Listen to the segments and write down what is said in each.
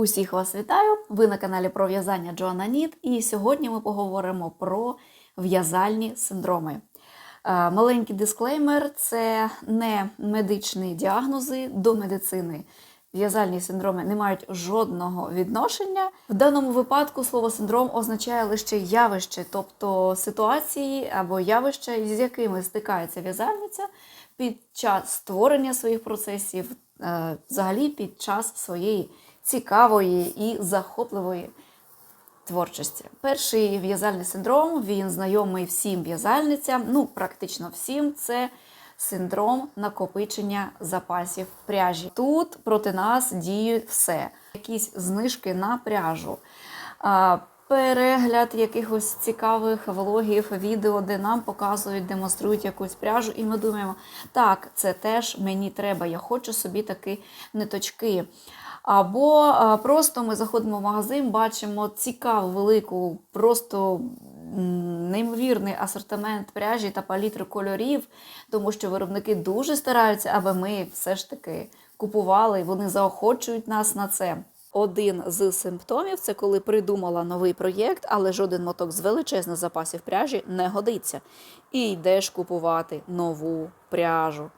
Усіх вас вітаю! Ви на каналі про в'язання Джоанна Ніт, і сьогодні ми поговоримо про в'язальні синдроми. Е, Маленький дисклеймер це не медичні діагнози до медицини. В'язальні синдроми не мають жодного відношення. В даному випадку слово синдром означає лише явище, тобто ситуації або явища, з якими стикається в'язальниця під час створення своїх процесів, е, взагалі під час своєї цікавої і захопливої творчості. Перший в'язальний синдром він знайомий всім в'язальницям, ну практично всім. Це синдром накопичення запасів пряжі. Тут проти нас діє все, якісь знижки на пряжу. Перегляд якихось цікавих влогів, відео, де нам показують, демонструють якусь пряжу, і ми думаємо, так, це теж мені треба, я хочу собі такі ниточки. Або просто ми заходимо в магазин, бачимо цікаву, велику, просто неймовірний асортимент пряжі та палітри кольорів, тому що виробники дуже стараються, аби ми все ж таки купували, вони заохочують нас на це. Один з симптомів це коли придумала новий проєкт, але жоден моток з величезних запасів пряжі не годиться. І йдеш купувати нову пряжу.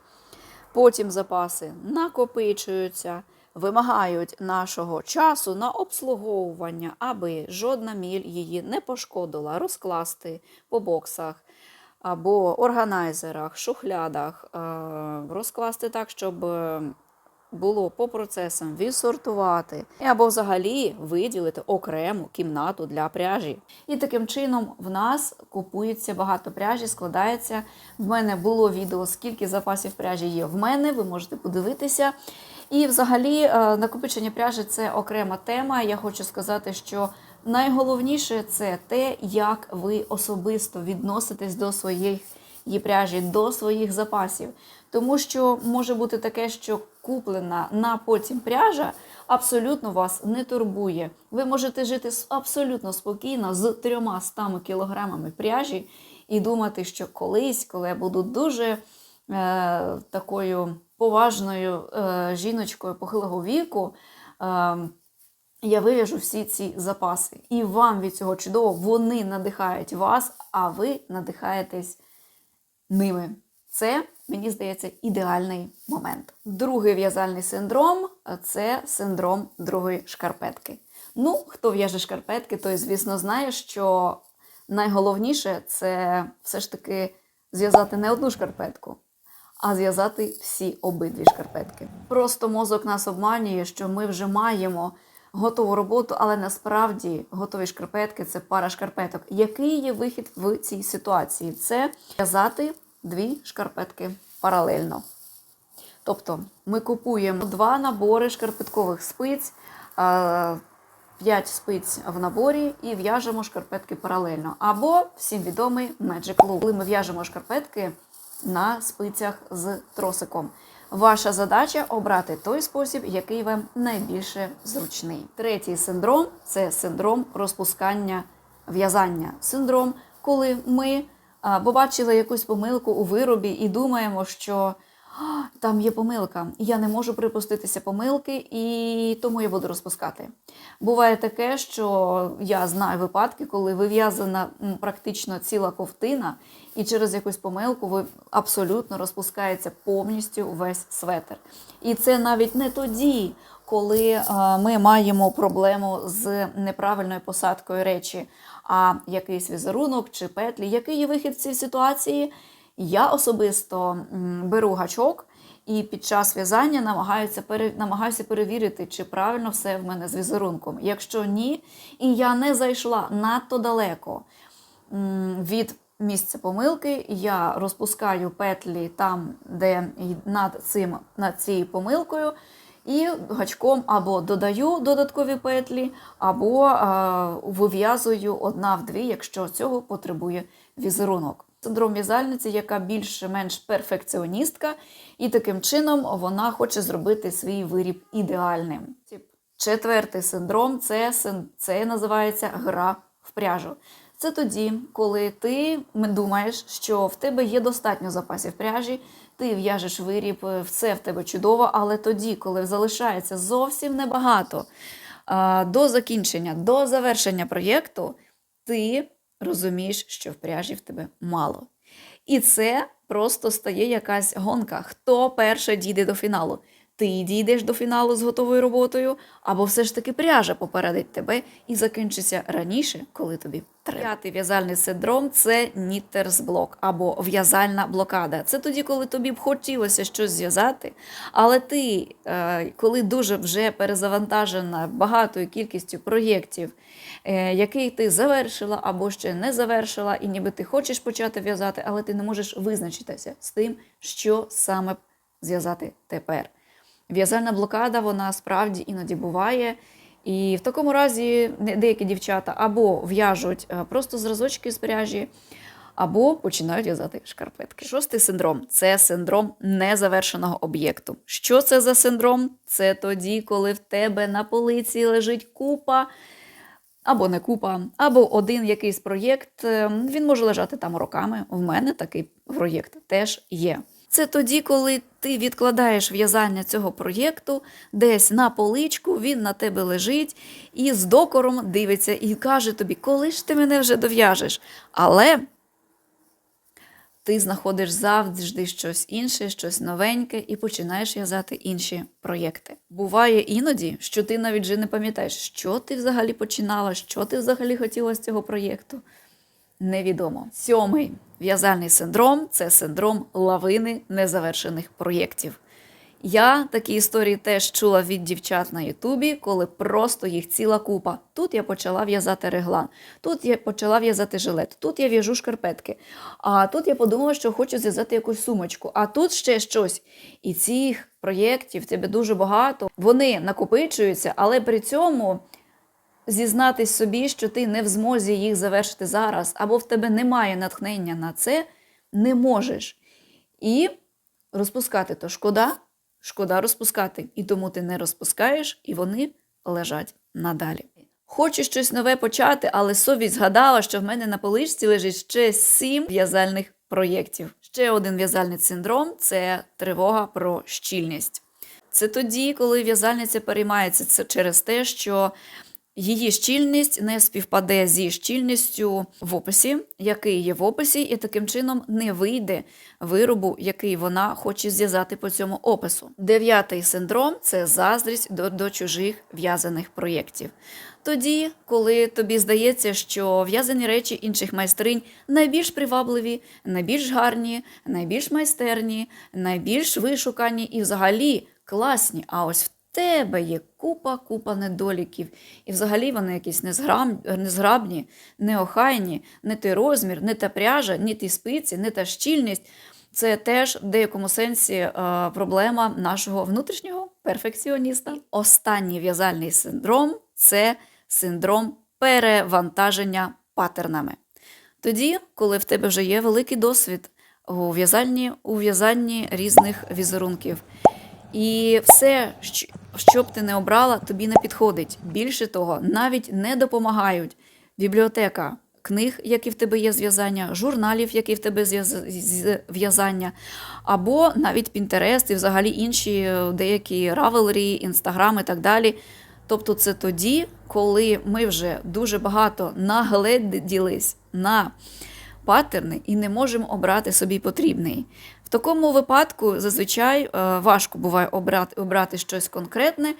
Потім запаси накопичуються, вимагають нашого часу на обслуговування, аби жодна міль її не пошкодила, розкласти по боксах або органайзерах, шухлядах, е, розкласти так, щоб е, було по процесам відсортувати, або взагалі виділити окрему кімнату для пряжі. І таким чином в нас купується багато пряжі, складається. В мене було відео, скільки запасів пряжі є в мене, ви можете подивитися. І взагалі е, накопичення пряжі це окрема тема. Я хочу сказати, що найголовніше це те, як ви особисто відноситесь до своєї пряжі, до своїх запасів. Тому що може бути таке, що куплена на потім пряжа абсолютно вас не турбує. Ви можете жити абсолютно спокійно з трьома стами кілограмами пряжі і думати, що колись, коли я буду дуже е, такою поважною е, жіночкою похилого віку, е, я вив'яжу всі ці запаси. І вам від цього чудово вони надихають вас, а ви надихаєтесь ними. Це, мені здається, ідеальний момент. Другий в'язальний синдром це синдром другої шкарпетки. Ну, хто в'яже шкарпетки, той, звісно, знає, що найголовніше це все ж таки зв'язати не одну шкарпетку, а зв'язати всі обидві шкарпетки. Просто мозок нас обманює, що ми вже маємо готову роботу, але насправді готові шкарпетки це пара шкарпеток. Який є вихід в цій ситуації? Це в'язати дві шкарпетки паралельно. Тобто ми купуємо два набори шкарпеткових спиць, 5 спиць в наборі і в'яжемо шкарпетки паралельно. Або всім відомий Magic Loop, коли ми в'яжемо шкарпетки на спицях з тросиком. Ваша задача обрати той спосіб, який вам найбільше зручний. Третій синдром це синдром розпускання в'язання. Синдром, коли ми а, побачили якусь помилку у виробі і думаємо, що «А, там є помилка, я не можу припуститися помилки, і тому я буду розпускати. Буває таке, що я знаю випадки, коли вив'язана практично ціла ковтина, і через якусь помилку ви абсолютно розпускається повністю весь светр. І це навіть не тоді, коли е, ми маємо проблему з неправильною посадкою речі, а якийсь візерунок чи петлі. Який є вихід в цій ситуації? Я особисто беру гачок і під час в'язання намагаюся, намагаюся перевірити, чи правильно все в мене з візерунком. Якщо ні, і я не зайшла надто далеко від місця помилки, я розпускаю петлі там, де над, цим, над цією помилкою, і гачком або додаю додаткові петлі, або вив'язую одна в дві, якщо цього потребує візерунок. Синдром в'язальниці, яка більш-менш перфекціоністка, і таким чином вона хоче зробити свій виріб ідеальним. Четвертий синдром це, це називається гра в пряжу. Це тоді, коли ти думаєш, що в тебе є достатньо запасів пряжі, ти в'яжеш виріб, все в тебе чудово, але тоді, коли залишається зовсім небагато до закінчення, до завершення проєкту, ти розумієш, що в пряжі в тебе мало. І це просто стає якась гонка. Хто перше дійде до фіналу? Ти дійдеш до фіналу з готовою роботою, або все ж таки пряжа попередить тебе і закінчиться раніше, коли тобі треба. П'ятий в'язальний синдром це ніттерсблок або в'язальна блокада. Це тоді, коли тобі б хотілося щось зв'язати, але ти, е, коли дуже вже перезавантажена багатою кількістю проєктів, е, який ти завершила або ще не завершила, і ніби ти хочеш почати в'язати, але ти не можеш визначитися з тим, що саме зв'язати тепер. В'язальна блокада, вона справді іноді буває. І в такому разі деякі дівчата або в'яжуть е, просто зразочки з пряжі, або починають в'язати шкарпетки. Шостий синдром це синдром незавершеного об'єкту. Що це за синдром? Це тоді, коли в тебе на полиці лежить купа. Або не купа, або один якийсь проєкт. е, Він може лежати там роками. В мене такий проєкт теж є. Це тоді, коли ти відкладаєш в'язання цього проєкту десь на поличку, він на тебе лежить і з докором дивиться і каже тобі, коли ж ти мене вже дов'яжеш. Але ти знаходиш завжди щось інше, щось новеньке і починаєш в'язати інші проєкти. Буває іноді, що ти навіть вже не пам'ятаєш, що ти взагалі починала, що ти взагалі хотіла з цього проєкту. Невідомо. Сьомий в'язальний синдром це синдром лавини незавершених проєктів. Я такі історії теж чула від дівчат на Ютубі, коли просто їх ціла купа. Тут я почала в'язати реглан, тут я почала в'язати жилет, тут я в'яжу шкарпетки. А тут я подумала, що хочу зв'язати якусь сумочку, а тут ще щось. І цих проєктів тебе дуже багато. Вони накопичуються, але при цьому зізнатись собі, що ти не в змозі їх завершити зараз, або в тебе немає натхнення на це, не можеш. І розпускати то шкода, шкода розпускати. І тому ти не розпускаєш, і вони лежать надалі. Хочу щось нове почати, але совість згадала, що в мене на поличці лежить ще сім в'язальних проєктів. Ще один в'язальний синдром це тривога про щільність. Це тоді, коли в'язальниця переймається це через те, що її щільність не співпаде зі щільністю в описі, який є в описі, і таким чином не вийде виробу, який вона хоче зв'язати по цьому опису. Дев'ятий синдром це заздрість до, до чужих в'язаних проєктів. Тоді, коли тобі здається, що в'язані речі інших майстринь найбільш привабливі, найбільш гарні, найбільш майстерні, найбільш вишукані і взагалі класні. А ось в тебе є купа, купа недоліків. І взагалі вони якісь незграбні, неохайні, не той розмір, не та пряжа, ні ті спиці, не та щільність. Це теж в деякому сенсі е, проблема нашого внутрішнього перфекціоніста. Останній в'язальний синдром це синдром перевантаження паттернами. Тоді, коли в тебе вже є великий досвід у в'язанні, у в'язанні різних візерунків, і все, що б ти не обрала, тобі не підходить. Більше того, навіть не допомагають бібліотека книг, які в тебе є зв'язання, журналів, які в тебе зв'яз- з- в'язання, або навіть Pinterest і взагалі інші е, деякі Ravelry, Instagram і так далі. Тобто це тоді, коли ми вже дуже багато нагледілись на паттерни і не можемо обрати собі потрібний. Такому випадку зазвичай е, важко буває обрати, обрати щось конкретне,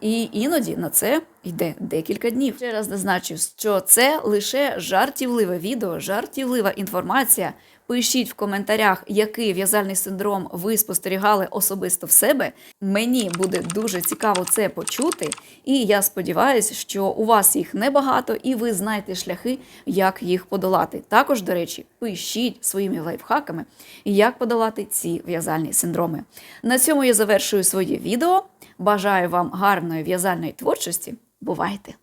і іноді на це йде декілька днів. Ще раз зазначу, що це лише жартівливе відео, жартівлива інформація. Пишіть в коментарях, який в'язальний синдром ви спостерігали особисто в себе. Мені буде дуже цікаво це почути, і я сподіваюся, що у вас їх небагато, і ви знаєте шляхи, як їх подолати. Також, до речі, пишіть своїми лайфхаками, як подолати ці в'язальні синдроми. На цьому я завершую своє відео. Бажаю вам гарної в'язальної творчості. Бувайте!